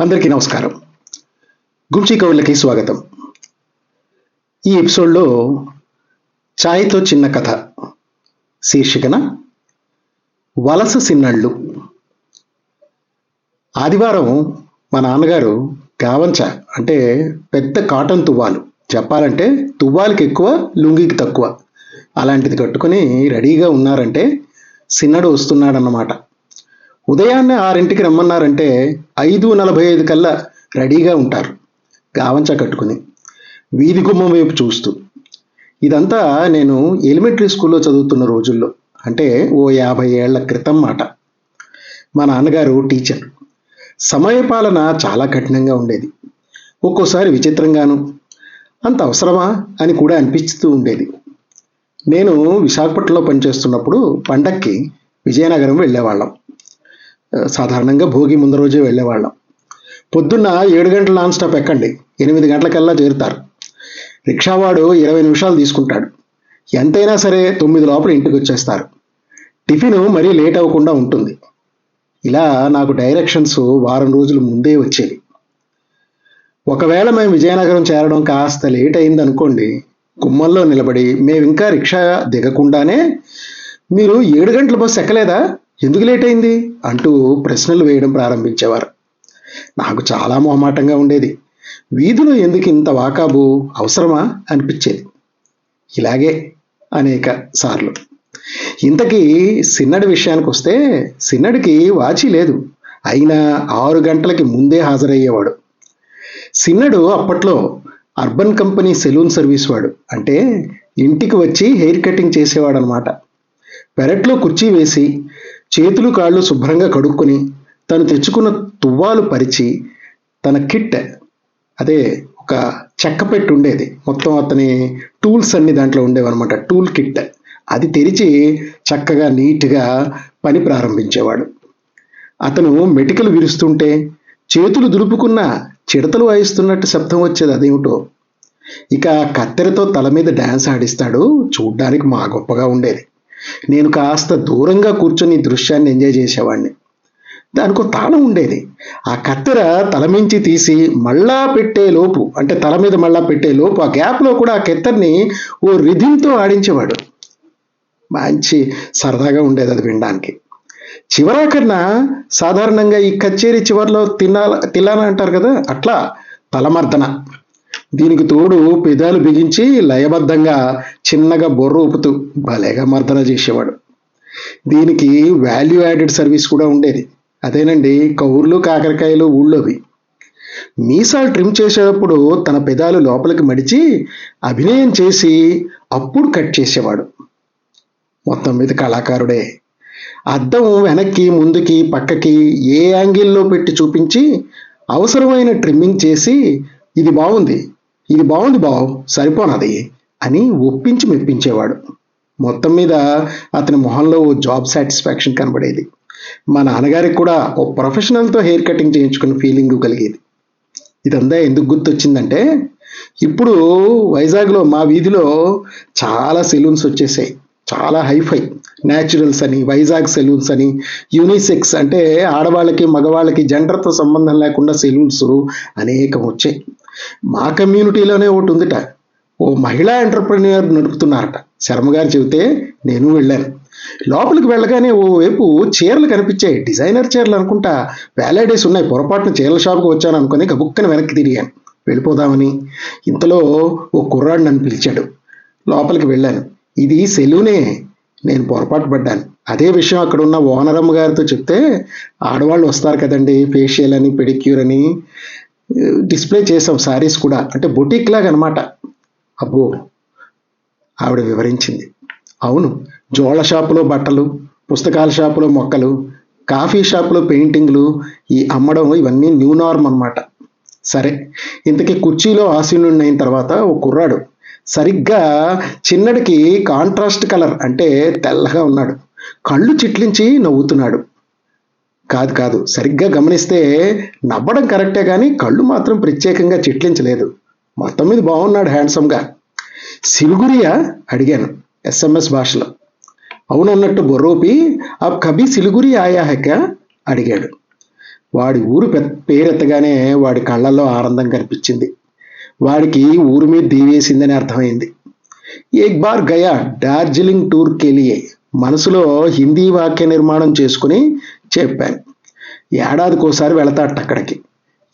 అందరికీ నమస్కారం. గుంచి కవులకి స్వాగతం. ఈ ఎపిసోడ్లో ఛాయ్తో చిన్న కథ. శీర్షికన వలస సిన్నళ్ళు. ఆదివారం మా నాన్నగారు గావంచ అంటే పెద్ద కాటన్ తువ్వాలు. చెప్పాలంటే తువ్వాలకి ఎక్కువ లుంగికి తక్కువ. అలాంటిది కట్టుకొని రెడీగా ఉన్నారంటే సిన్నడు వస్తున్నాడన్నమాట. ఉదయాన్నే ఆరింటికి రమ్మన్నారంటే ఐదు నలభై ఐదు కల్లా రెడీగా ఉంటారు. గావంచ కట్టుకుని వీధి గుమ్మం వైపు చూస్తూ. ఇదంతా నేను ఎలిమెంటరీ స్కూల్లో చదువుతున్న రోజుల్లో. అంటే ఓ యాభై ఏళ్ళ క్రితం మాట. మా నాన్నగారు టీచర్. సమయపాలన చాలా కఠినంగా ఉండేది. ఒక్కోసారి విచిత్రంగాను అంత అవసరమా అని కూడా అనిపిస్తూ ఉండేది. నేను విశాఖపట్నంలో పనిచేస్తున్నప్పుడు పండక్కి విజయనగరం వెళ్ళేవాళ్ళం. సాధారణంగా భోగి ముందు రోజే వెళ్ళేవాళ్ళం. పొద్దున్న ఏడు గంటల నాన్ స్టాప్ ఎక్కండి. ఎనిమిది గంటలకల్లా చేరుతారు. రిక్షావాడు ఇరవై నిమిషాలు తీసుకుంటాడు. ఎంతైనా సరే తొమ్మిది లోపల ఇంటికి వచ్చేస్తారు. టిఫిన్ మరీ లేట్ అవ్వకుండా ఉంటుంది. ఇలా నాకు డైరెక్షన్స్ వారం రోజుల ముందే వచ్చేవి. ఒకవేళ మేము విజయనగరం చేరడం కాస్త లేట్ అయింది అనుకోండి గుమ్మల్లో నిలబడి మేము ఇంకా రిక్షా దిగకుండానే మీరు ఏడు గంటల బస్సు ఎక్కలేదా? ఎందుకు లేట్ అయింది? అంటూ ప్రశ్నలు వేయడం ప్రారంభించేవారు. నాకు చాలా మొహమాటంగా ఉండేది. వీధిలో ఎందుకు ఇంత వాకాబు? అవసరమా? అనిపించేది. ఇలాగే అనేక సార్లు. ఇంతకీ సిన్నడి విషయానికి వస్తే సిన్నడికి వాచి లేదు. అయినా ఆరు గంటలకి ముందే హాజరయ్యేవాడు. సిన్నడు అప్పట్లో అర్బన్ కంపెనీ సెలూన్ సర్వీస్ వాడు. అంటే ఇంటికి వచ్చి హెయిర్ కటింగ్ చేసేవాడు అనమాట పెరట్లో కుర్చీ వేసి చేతులు కాళ్ళు శుభ్రంగా కడుక్కొని తను తెచ్చుకున్న తువ్వాలు పరిచి తన కిట్ అదే ఒక చెక్క పెట్టి ఉండేది. మొత్తం అతని టూల్స్ అన్ని దాంట్లో ఉండేవన్నమాట. Tool kit. అది తెరిచి చక్కగా నీట్గా పని ప్రారంభించేవాడు. అతను మెటికలు విరుస్తుంటే చేతులు దులుపుకున్న చిడతలు వాయిస్తున్నట్టు శబ్దం వచ్చేది. అదేమిటో? ఇక కత్తెరతో తల మీద డ్యాన్స్ ఆడిస్తాడు. చూడ్డానికి మా గొప్పగా ఉండేది. నేను కాస్త దూరంగా కూర్చొని దృశ్యాన్ని ఎంజాయ్ చేసేవాడిని దానికి తాళం ఉండేది. ఆ కత్తెర తలమించి తీసి మళ్ళా పెట్టే లోపు అంటే తల మీద మళ్ళా పెట్టే లోపు ఆ గ్యాప్లో కూడా ఆ కెత్తర్ని ఓ రిధింతో ఆడించేవాడు. మంచి సరదాగా ఉండేది అది వినడానికి. చివరాకన్నా సాధారణంగా ఈ కచేరీ చివరిలో తినాల తిల్లాన అంటారు కదా? అట్లా తలమర్దన. దీనికి తోడు పెదాలు బిగించి లయబద్ధంగా చిన్నగా బొర్ర ఊపుతూ భలేగా మర్దన చేసేవాడు. దీనికి వాల్యూ యాడెడ్ సర్వీస్ కూడా ఉండేది. అదేనండి కౌర్లు కాకరకాయలు ఊళ్ళోవి. మీసాలు ట్రిమ్ చేసేటప్పుడు తన పెదాలు లోపలికి మడిచి అభినయం చేసి అప్పుడు కట్ చేసేవాడు. మొత్తం మీద కళాకారుడే. అద్దం వెనక్కి ముందుకి పక్కకి ఏ యాంగిల్లో పెట్టి చూపించి అవసరమైన ట్రిమ్మింగ్ చేసి ఇది బాగుంది ఇది బాగుంది బావు సరిపోనది అని ఒప్పించి మెప్పించేవాడు. మొత్తం మీద అతని మొహంలో ఓ జాబ్ సాటిస్ఫాక్షన్ కనబడేది. మా నాన్నగారికి కూడా ఓ ప్రొఫెషనల్తో హెయిర్ కటింగ్ చేయించుకున్న ఫీలింగ్ కలిగేది. ఇదంతా ఎందుకు గుర్తొచ్చిందంటే ఇప్పుడు వైజాగ్లో మా వీధిలో చాలా సెలూన్స్ వచ్చేసాయి. చాలా హైఫై. న్యాచురల్స్ అని వైజాగ్ సెలూన్స్ అని యూనిసెక్స్ అంటే ఆడవాళ్ళకి మగవాళ్ళకి జెండర్తో సంబంధం లేకుండా సెలూన్స్ అనేకం వచ్చాయి. మా కమ్యూనిటీలోనే ఒకటి ఉందిట ఓ మహిళా ఎంటర్ప్రెన్యూర్ నడుపుతున్నారట. శర్మ గారు చెబితే నేను వెళ్ళాను. లోపలికి వెళ్ళగానే ఓ వైపు చీరలు కనిపించాయి. డిజైనర్ చీరలు అనుకుంటా వేలాడేస్ ఉన్నాయి పొరపాటున చీరల షాప్కి వచ్చాను అనుకుని గబుక్కని వెనక్కి తిరిగాను. వెళ్ళిపోదామని. ఇంతలో ఓ కుర్రాడు నన్ను పిలిచాడు. లోపలికి వెళ్ళాను. ఇది సెలూనే. నేను పొరపాటు పడ్డాను. అదే విషయం అక్కడ ఉన్న ఓనరమ్మ గారితో చెప్తే ఆడవాళ్ళు వస్తారు కదండి ఫేషియల్ అని పెడిక్యూర్ అని డిస్ప్లే చేసాం సారీస్ కూడా. అంటే బొటిక్ లాగా అనమాట అబ్బో ఆవిడ వివరించింది. అవును జోళ్ళ షాపులో బట్టలు పుస్తకాల షాపులో మొక్కలు కాఫీ షాపులో పెయింటింగ్లు ఈ అమ్మడం ఇవన్నీ న్యూ నార్మ్ అనమాట సరే ఇంతకీ కుర్చీలో ఆసీనుడిని అయిన తర్వాత ఓ కుర్రాడు. సరిగ్గా చిన్నడికి కాంట్రాస్ట్ కలర్ అంటే తెల్లగా ఉన్నాడు. కళ్ళు చిట్లించి నవ్వుతున్నాడు. కాదు కాదు సరిగ్గా గమనిస్తే నవ్వడం కరెక్టే కానీ కళ్ళు మాత్రం ప్రత్యేకంగా చిట్లించలేదు. మొత్తం మీద బాగున్నాడు హ్యాండ్సమ్గా. సిలుగురియా? అడిగాను ఎస్ఎంఎస్ భాషలో. అవునన్నట్టు బొర్రోపి ఆ కబీ సిలుగురి ఆయా హెక్క అడిగాడు. వాడి ఊరు పె పేరెత్తగానే వాడి కళ్ళల్లో ఆనందం కనిపించింది. వాడికి ఊరి మీద దీవేసిందని అర్థమైంది. ఏక్ బార్ గయా డార్జిలింగ్ టూర్ కెలియే మనసులో హిందీ వాక్య నిర్మాణం చేసుకుని చెప్పాను. ఏడాదికోసారి వెళతాట అక్కడికి.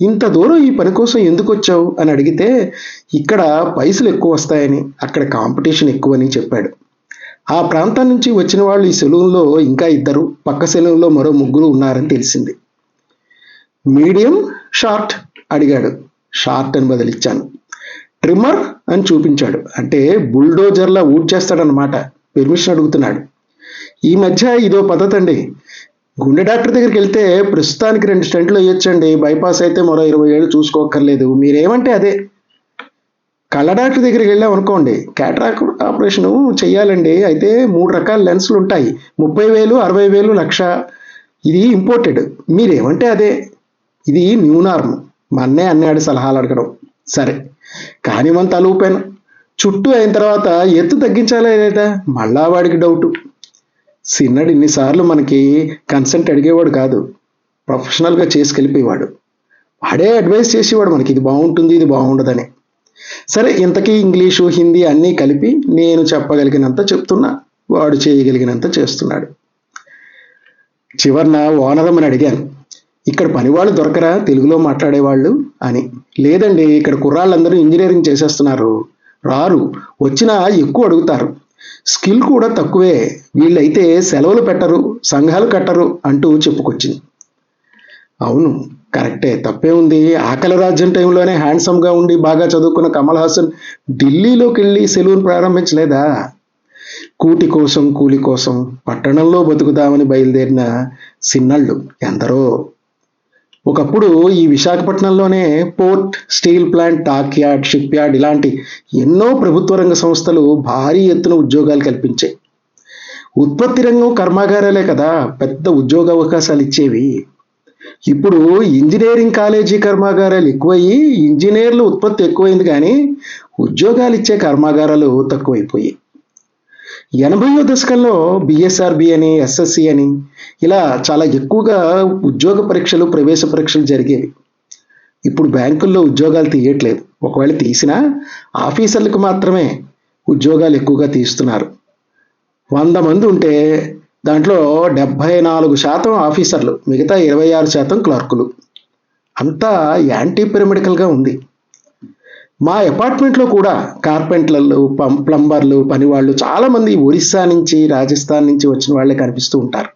ఇంత దూరం ఈ పని కోసం ఎందుకు వచ్చావు? అని అడిగితే ఇక్కడ పైసలు ఎక్కువ వస్తాయని అక్కడ కాంపిటీషన్ ఎక్కువని చెప్పాడు. ఆ ప్రాంతం నుంచి వచ్చిన వాళ్ళు ఈ సెలూన్లో ఇంకా ఇద్దరు పక్క సెలవుల్లో మరో ముగ్గురు ఉన్నారని తెలిసింది. మీడియం షార్ట్ అడిగాడు. షార్ట్ అని బదిలిచ్చాను. ట్రిమ్మర్ అని చూపించాడు. అంటే బుల్డోజర్లా ఊడ్ చేస్తాడనమాట పెర్మిషన్ అడుగుతున్నాడు. ఈ మధ్య ఇదో పద్ధతి అండి గుండె డాక్టర్ దగ్గరికి వెళ్తే ప్రస్తుతానికి రెండు స్టెంట్లు వేయొచ్చండి. బైపాస్ అయితే మరో ఇరవై ఏళ్ళు చూసుకోక్కర్లేదు. మీరేమంటే అదే. కళ్ళ డాక్టర్ దగ్గరికి వెళ్ళాం అనుకోండి. క్యాట్రాక్ ఆపరేషన్ చెయ్యాలండి. అయితే మూడు రకాల లెన్సులు ఉంటాయి. ముప్పై వేలు అరవై వేలు లక్ష. ఇది ఇంపోర్టెడ్. మీరేమంటే అదే. ఇది న్యూ నార్మ్. మా అన్నయ్య అన్నాడు సలహాలు అడగడం. సరే. కానీ మన తలూపాను చుట్టూ అయిన తర్వాత ఎత్తు తగ్గించాలా లేదా? మళ్ళా వాడికి డౌటు. సిన్నడు ఇన్నిసార్లు మనకి కన్సెంట్ అడిగేవాడు కాదు. ప్రొఫెషనల్గా చేసుకెళ్ళిపోయేవాడు వాడే అడ్వైస్ చేసేవాడు మనకి. ఇది బాగుంటుంది ఇది బాగుండదని. సరే ఇంతకీ ఇంగ్లీషు హిందీ అన్నీ కలిపి నేను చెప్పగలిగినంత చెప్తున్నా వాడు చేయగలిగినంత చేస్తున్నాడు. చివరిన ఓనరమ్మని అడిగాను ఇక్కడ పనివాళ్ళు దొరకరా? తెలుగులో మాట్లాడేవాళ్ళు? అని. లేదండి ఇక్కడ కుర్రాళ్ళందరూ ఇంజనీరింగ్ చేసేస్తున్నారు. రారు వచ్చినా ఎక్కువ అడుగుతారు. స్కిల్ కూడా తక్కువే. వీళ్ళైతే సెలవులు పెట్టరు సంఘాలు కట్టరు అంటూ చెప్పుకొచ్చింది. అవును కరెక్టే. తప్పే ఉంది. ఆకలి రాజ్యం టైంలోనే హ్యాండ్సమ్గా ఉండి బాగా చదువుకున్న కమల్ హాసన్ ఢిల్లీలోకి వెళ్ళి సెలవును ప్రారంభించలేదా? కూటి కోసం కూలి కోసం పట్టణంలో బతుకుదామని బయలుదేరిన సిన్నళ్ళు ఎందరో. ఒకప్పుడు ఈ విశాఖపట్నంలోనే port steel plant dock yard ship yard ఇలాంటి ఎన్నో ప్రభుత్వ రంగ సంస్థలు భారీ ఎత్తున ఉద్యోగాలు కల్పించాయి. ఉత్పత్తి రంగం కర్మాగారాలే కదా పెద్ద ఉద్యోగ అవకాశాలు ఇచ్చేవి. ఇప్పుడు ఇంజనీరింగ్ కాలేజీ కర్మాగారాలు ఎక్కువయ్యి ఇంజనీర్లు ఉత్పత్తి ఎక్కువైంది కానీ ఉద్యోగాలు ఇచ్చే కర్మాగారాలు తక్కువైపోయాయి. ఎనభైవ దశకంలో బిఎస్ఆర్బి అని ఎస్ఎస్సి అని ఇలా చాలా ఎక్కువగా ఉద్యోగ పరీక్షలు ప్రవేశ పరీక్షలు జరిగేవి. ఇప్పుడు బ్యాంకుల్లో ఉద్యోగాలు తీయట్లేదు. ఒకవేళ తీసినా ఆఫీసర్లకు మాత్రమే ఉద్యోగాలు ఎక్కువగా తీస్తున్నారు. వంద మంది ఉంటే దాంట్లో డెబ్భై నాలుగు శాతం ఆఫీసర్లు మిగతా ఇరవై ఆరు శాతం క్లర్కులు. అంతా యాంటీ పిరమిడికల్గా ఉంది. మా అపార్ట్మెంట్లో కూడా కార్పెంటర్లు పం ప్లంబర్లు పనివాళ్ళు చాలామంది ఒరిస్సా నుంచి రాజస్థాన్ నుంచి వచ్చిన వాళ్ళే కనిపిస్తూ ఉంటారు.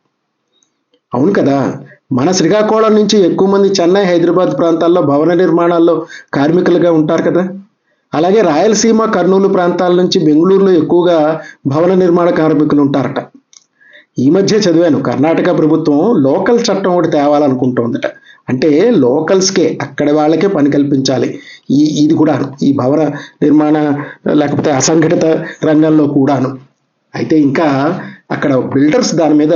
అవును కదా మన శ్రీకాకుళం నుంచి ఎక్కువ మంది చెన్నై హైదరాబాద్ ప్రాంతాల్లో భవన నిర్మాణాల్లో కార్మికులుగా ఉంటారు కదా. అలాగే రాయలసీమ కర్నూలు ప్రాంతాల నుంచి బెంగళూరులో ఎక్కువగా భవన నిర్మాణ కార్మికులు ఉంటారట. ఈ మధ్య చదివాను. కర్ణాటక ప్రభుత్వం లోకల్ చట్టం ఒకటి తేవాలనుకుంటోందట. అంటే లోకల్స్కే అక్కడ వాళ్ళకే పని కల్పించాలి. ఈ ఇది కూడాను. ఈ భవన నిర్మాణ లేకపోతే అసంఘటిత రంగంలో కూడాను. అయితే ఇంకా అక్కడ బిల్డర్స్ దాని మీద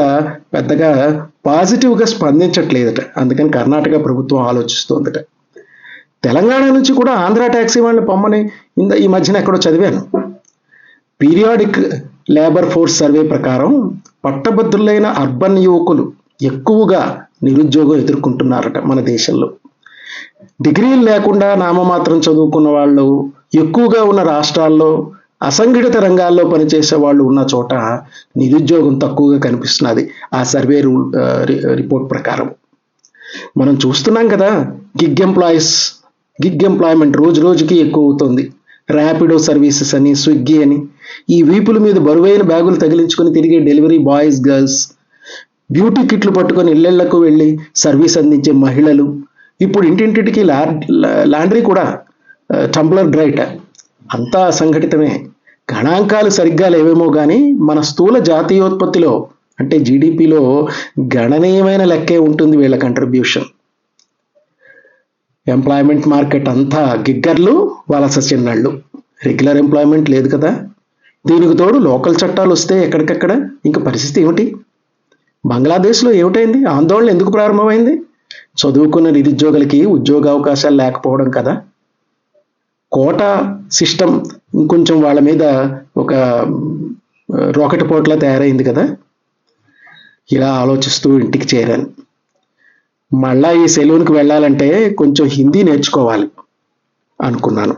పెద్దగా పాజిటివ్గా స్పందించట్లేదట. అందుకని కర్ణాటక ప్రభుత్వం ఆలోచిస్తోందట. తెలంగాణ నుంచి కూడా ఆంధ్ర ట్యాక్సీ వాళ్ళని పొమ్మని ఇంద ఈ మధ్యన ఎక్కడో చదివాను. పీరియాడిక్ లేబర్ ఫోర్స్ సర్వే ప్రకారం పట్టభద్రులైన అర్బన్ యువకులు ఎక్కువగా నిరుద్యోగం ఎదుర్కొంటున్నారట మన దేశంలో. డిగ్రీలు లేకుండా నామమాత్రం చదువుకున్న వాళ్ళు ఎక్కువగా ఉన్న రాష్ట్రాల్లో అసంఘటిత రంగాల్లో పనిచేసే వాళ్ళు ఉన్న చోట నిరుద్యోగం తక్కువగా కనిపిస్తున్నది ఆ సర్వే రూల్ రిపోర్ట్ ప్రకారం. మనం చూస్తున్నాం కదా గిగ్ ఎంప్లాయీస్ గిగ్ ఎంప్లాయ్మెంట్ రోజు రోజుకి ఎక్కువ అవుతుంది ర్యాపిడో సర్వీసెస్ అని స్విగ్గీ అని ఈ వీపుల మీద బరువైన బ్యాగులు తగిలించుకొని తిరిగే డెలివరీ బాయ్స్ గర్ల్స్ బ్యూటీ కిట్లు పట్టుకొని ఇళ్ళళ్ళకు వెళ్ళి సర్వీస్ అందించే మహిళలు. ఇప్పుడు ఇంటింటికి లాండ్రీ కూడా టంబ్లర్ డ్రైట్ అంతా అసంఘటితమే. గణాంకాలు సరిగ్గా లేవేమో కానీ మన స్థూల జాతీయోత్పత్తిలో అంటే జీడిపిలో గణనీయమైన లెక్కే ఉంటుంది వీళ్ళ కంట్రిబ్యూషన్ ఎంప్లాయ్మెంట్ మార్కెట్ అంతా గిగ్గర్లు వలస చిన్నళ్ళు. రెగ్యులర్ ఎంప్లాయ్మెంట్ లేదు కదా. దీనికి తోడు లోకల్ చట్టాలు వస్తే ఎక్కడికక్కడ? ఇంకా పరిస్థితి ఏమిటి? బంగ్లాదేశ్లో ఏమిటైంది? ఆందోళన ఎందుకు ప్రారంభమైంది? చదువుకున్న నిరుద్యోగులకి ఉద్యోగ అవకాశాలు లేకపోవడం కదా. కోటా సిస్టమ్ ఇంకొంచెం వాళ్ళ మీద ఒక రాకెట్ పోట్లా తయారైంది కదా. ఇలా ఆలోచిస్తూ ఇంటికి చేరాను. మళ్ళా ఈ సెలూన్కి వెళ్ళాలంటే కొంచెం హిందీ నేర్చుకోవాలి అనుకున్నాను.